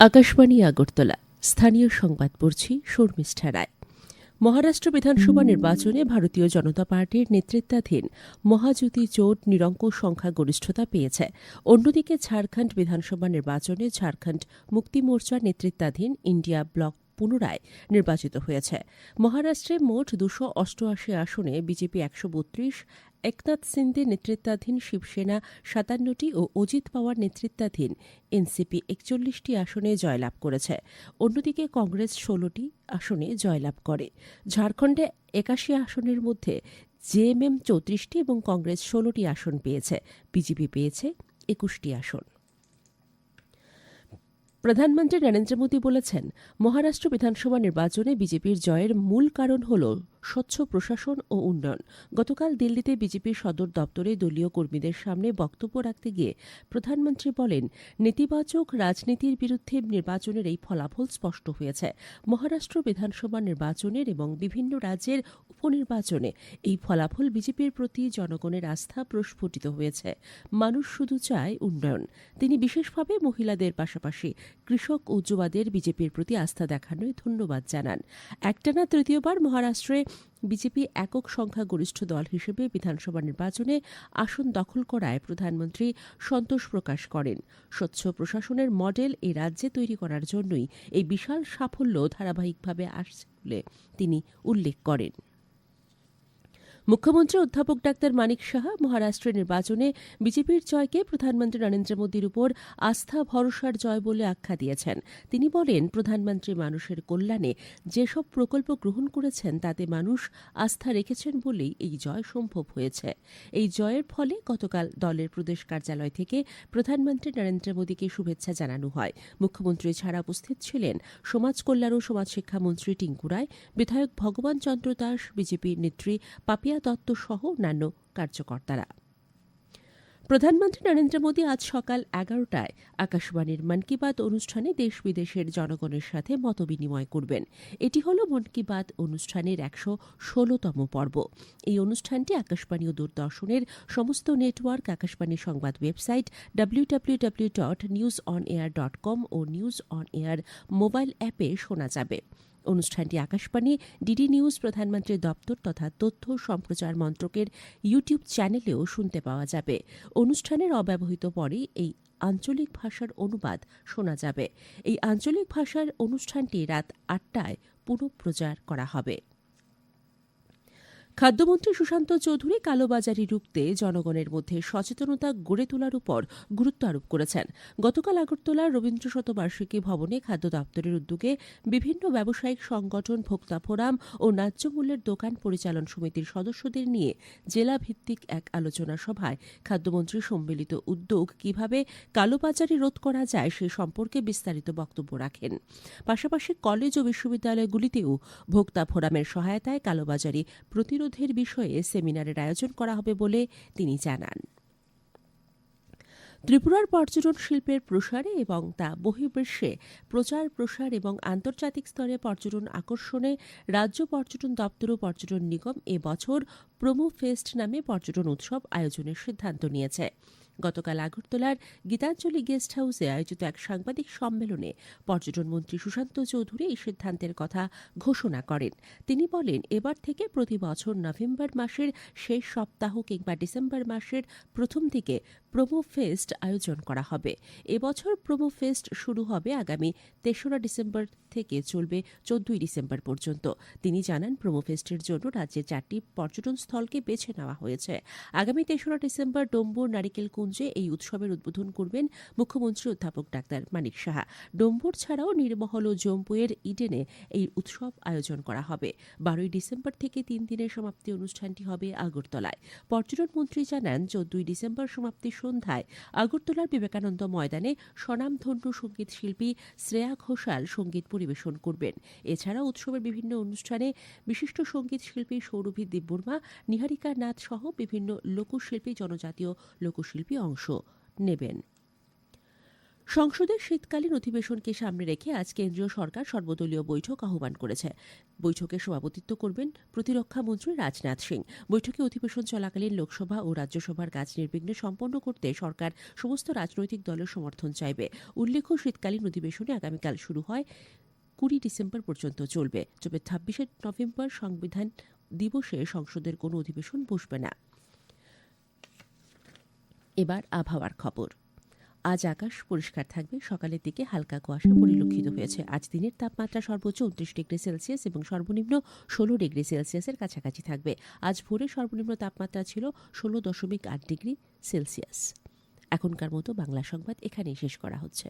আকাশবাণী আগরতলা। স্থানীয় সংবাদ পড়ছি শর্মিষ্ঠা রায়। মহারাষ্ট্র বিধানসভা নির্বাচনে ভারতীয় জনতা পার্টির নেতৃত্বাধীন মহাজ্যোতি জোট নিরঙ্কুশ সংখ্যাগরিষ্ঠতা পেয়েছে। অন্যদিকে ঝাড়খণ্ড বিধানসভা নির্বাচনে ঝাড়খণ্ড মুক্তি মোর্চার নেতৃত্বাধীন ইন্ডিয়া ব্লক পুনরায় নির্বাচিত হয়েছে। মহারাষ্ট্রে মোট দুশো অষ্টআশি আসনে বিজেপি একশো বত্রিশ, একনাথ সিন্দের নেতৃত্বাধীন শিবসেনা সাতান্নটি ও অজিত পাওয়ার নেতৃত্বাধীন এনসিপি একচল্লিশটি আসনে জয়লাভ করেছে। অন্যদিকে কংগ্রেস ষোলোটি আসনে জয়লাভ করে। ঝাড়খণ্ডে একাশি আসনের মধ্যে জেএমএম চৌত্রিশটি এবং কংগ্রেস ষোলোটি আসন পেয়েছে। বিজেপি পেয়েছে একুশটি আসন। প্রধানমন্ত্রী নরেন্দ্র মোদী বলেছেন মহারাষ্ট্র বিধানসভা নির্বাচনে বিজেপির জয়ের মূল কারণ হল স্বচ্ছ প্রশাসন ও উন্নয়ন। গতকাল দিল্লিতে বিজেপির সদর দপ্তরে দলীয় কর্মীদের সামনে বক্তব্য রাখতে গিয়ে প্রধানমন্ত্রী বলেন, নেতিবাচক রাজনীতির বিরুদ্ধে নির্বাচনের এই ফলাফল স্পষ্ট হয়েছে। মহারাষ্ট্র বিধানসভা নির্বাচনের এবং বিভিন্ন রাজ্যের উপনির্বাচনে এই ফলাফল বিজেপির প্রতি জনগণের আস্থা প্রস্ফুটিত হয়েছে। মানুষ শুধু চায় উন্নয়ন। তিনি বিশেষভাবে মহিলাদের পাশাপাশি কৃষক ও যুবাদের বিজেপির প্রতি আস্থা দেখানোয় ধন্যবাদ জানান। একটানা তৃতীয়বার মহারাষ্ট্রে বিজেপি একক সংখ্যাগরিষ্ঠ দল হিসেবে বিধানসভা নির্বাচনে আসন দখল করায় প্রধানমন্ত্রী সন্তোষ প্রকাশ করেন। স্বচ্ছ প্রশাসনের মডেল এ রাজ্যে তৈরি করার জন্যই এই বিশাল সাফল্য ধারাবাহিকভাবে আসছে বলে তিনি উল্লেখ করেন। মুখ্যমন্ত্রী অধ্যাপক ডাক্তার মানিক সাহা মহারাষ্ট্রের নির্বাচনে বিজেপির জয়কে প্রধানমন্ত্রী নরেন্দ্র মোদীর উপর আস্থা, ভরসার জয় বলে আখ্যা দিয়েছেন। তিনি বলেন, প্রধানমন্ত্রী মানুষের কল্যাণে যেসব প্রকল্প গ্রহণ করেছেন, তাতে মানুষ আস্থা রেখেছেন বলেই এই জয় সম্ভব হয়েছে। এই জয়ের ফলে গতকাল দলের প্রদেশ কার্যালয় থেকে প্রধানমন্ত্রী নরেন্দ্র মোদীকে শুভেচ্ছা জানানো হয়। মুখ্যমন্ত্রী ছাড়া উপস্থিত ছিলেন সমাজ কল্যাণ ও সমাজ শিক্ষামন্ত্রী টিঙ্কু রায়, বিধায়ক ভগবান চন্দ্র দাস, বিজেপির নেত্রী পাপিয়া দত্ত সহ অন্যান্য কার্যকর্তারা। প্রধানমন্ত্রী নরেন্দ্র মোদী আজ সকাল এগারোটায় আকাশবাণীর মন কি বাত অনুষ্ঠানে দেশ বিদেশের জনগণের সাথে মতবিনিময় করবেন। এটি হল মন কি বাত অনুষ্ঠানের একশো ষোলতম পর্ব। এই অনুষ্ঠানটি আকাশবাণী ও দূরদর্শনের সমস্ত নেটওয়ার্ক, আকাশবাণী সংবাদ website, W W W dot news on air dot com O news on air mobile অ্যাপে শোনা যাবে। অনুষ্ঠানটি আকাশবাণী, ডিডি নিউজ প্রধানমন্ত্রীর দপ্তর তথা তথ্য সম্প্রচার মন্ত্রকের ইউটিউব চ্যানেলেও শুনতে পাওয়া যাবে। অনুষ্ঠানের অব্যবহৃত পরে এই আঞ্চলিক ভাষার অনুবাদ শোনা যাবে। এই আঞ্চলিক ভাষার অনুষ্ঠানটি রাত আটটায় পুনঃপ্রচার করা হবে। খাদ্যমন্ত্রী সুশান্ত চৌধুরী কালোবাজারি রুখতে জনগণের মধ্যে সচেতনতা গড়ে তোলার উপর গুরুত্ব আরোপ করেছেন। গতকাল আগরতলার রবীন্দ্র শতবার্ষিকী ভবনে খাদ্য দপ্তরের উদ্যোগে বিভিন্ন ব্যবসায়িক সংগঠন, ভোক্তা ফোরাম ও ন্যায্য মূল্যের দোকান পরিচালন সমিতির সদস্যদের নিয়ে জেলা ভিত্তিক এক আলোচনা সভায় খাদ্যমন্ত্রী সম্মিলিত উদ্যোগ কীভাবে কালোবাজারি রোধ করা যায় সে সম্পর্কে বিস্তারিত বক্তব্য রাখেন। পাশাপাশি কলেজ ও বিশ্ববিদ্যালয়গুলিতেও ভোক্তা ফোরামের সহায়তায় কালোবাজারি প্রতিরোধ প্রতিরোধের বিষয়ে সেমিনারের আয়োজন করা হবে বলে তিনি জানান। ত্রিপুরার পর্যটন শিল্পের প্রসারে এবং তা বহির্বিশ্বে প্রচার, প্রসার এবং আন্তর্জাতিক স্তরে পর্যটন আকর্ষণে রাজ্য পর্যটন দপ্তর ও পর্যটন নিগম এবছর প্রোমো ফেস্ট নামে পর্যটন উৎসব আয়োজনের সিদ্ধান্ত নিয়েছে। গতকাল আগরতলার গীতাঞ্জলি গেস্ট হাউসে আয়োজিত এক সাংবাদিক সম্মেলনে পর্যটন মন্ত্রী সুশান্ত চৌধুরী এই সিদ্ধান্তের কথা ঘোষণা করেন। তিনি বলেন, এবার থেকে প্রতি বছর নভেম্বর মাসের শেষ সপ্তাহ কিংবা ডিসেম্বর মাসের প্রথম দিকে প্রোমো ফেস্ট আয়োজন করা হবে। এবছর প্রোমো ফেস্ট শুরু হবে আগামী তেসরা ডিসেম্বর থেকে চলবে চোদ্দই ডিসেম্বর পর্যন্ত। তিনি জানান, প্রোমো ফেস্টের জন্য রাজ্যের চারটি পর্যটন স্থলকে বেছে নেওয়া হয়েছে। আগামী তেসরা ডিসেম্বর ডম্বুর নারিকেল কুঞ্জে এই উৎসবের উদ্বোধন করবেন মুখ্যমন্ত্রী অধ্যাপক ডাক্তার মানিক সাহা। ডম্বুর ছাড়াও নির্মহল ও জম্পুয়ের ইডেনে এই উৎসব আয়োজন করা হবে। বারোই ডিসেম্বর থেকে তিন দিনের সমাপ্তি অনুষ্ঠানটি হবে আগরতলায়। পর্যটন মন্ত্রী জানান, চোদ্দই ডিসেম্বর সমাপ্তি সন্ধ্যায় আগরতলার বিবেকানন্দ ময়দানে স্বনামধন্য সংগীত শিল্পী শ্রেয়া ঘোষাল সংগীত পরিবেশন করবেন। এছাড়া উৎসবের বিভিন্ন অনুষ্ঠানে বিশিষ্ট সংগীত শিল্পী সৌরভী দেববর্মা নিহারিকা নাথ সহ বিভিন্ন লোকশিল্পী, জনজাতীয় লোকশিল্পী অংশ নেবেন। সংসদের শীতকালীন অধিবেশনকে সামনে রেখে আজ কেন্দ্রীয় সরকার সর্বদলীয় বৈঠক আহ্বান করেছে। বৈঠকে সভাপতিত্ব করবেন প্রতিরক্ষা মন্ত্রী রাজনাথ সিং। বৈঠকে অধিবেশন চলাকালীন লোকসভা ও রাজ্যসভার কাজ নির্বিঘ্নে সম্পন্ন করতে সরকার সমস্ত রাজনৈতিক দলের সমর্থন চাইবে। উল্লেখ্য, শীতকালীন অধিবেশনে আগামীকাল শুরু হয় কুড়ি ডিসেম্বর পর্যন্ত চলবে। তবে ছাব্বিশে নভেম্বর সংবিধান দিবসে সংসদের কোনো অধিবেশন বসবে না। এবার আবহাওয়ার খবর। আজ আকাশ পরিষ্কার থাকবে, সকালের দিকে হালকা কুয়াশা পরিলক্ষিত হয়েছে। আজ দিনের তাপমাত্রা সর্বোচ্চ উনত্রিশ ডিগ্রি সেলসিয়াস এবং সর্বনিম্ন ষোলো ডিগ্রি সেলসিয়াসের কাছাকাছি থাকবে। আজ ভোরে সর্বনিম্ন তাপমাত্রা ছিল ষোলো দশমিক আট ডিগ্রি সেলসিয়াস। এখনকার মতো বাংলা সংবাদ এখানেই শেষ করা হচ্ছে।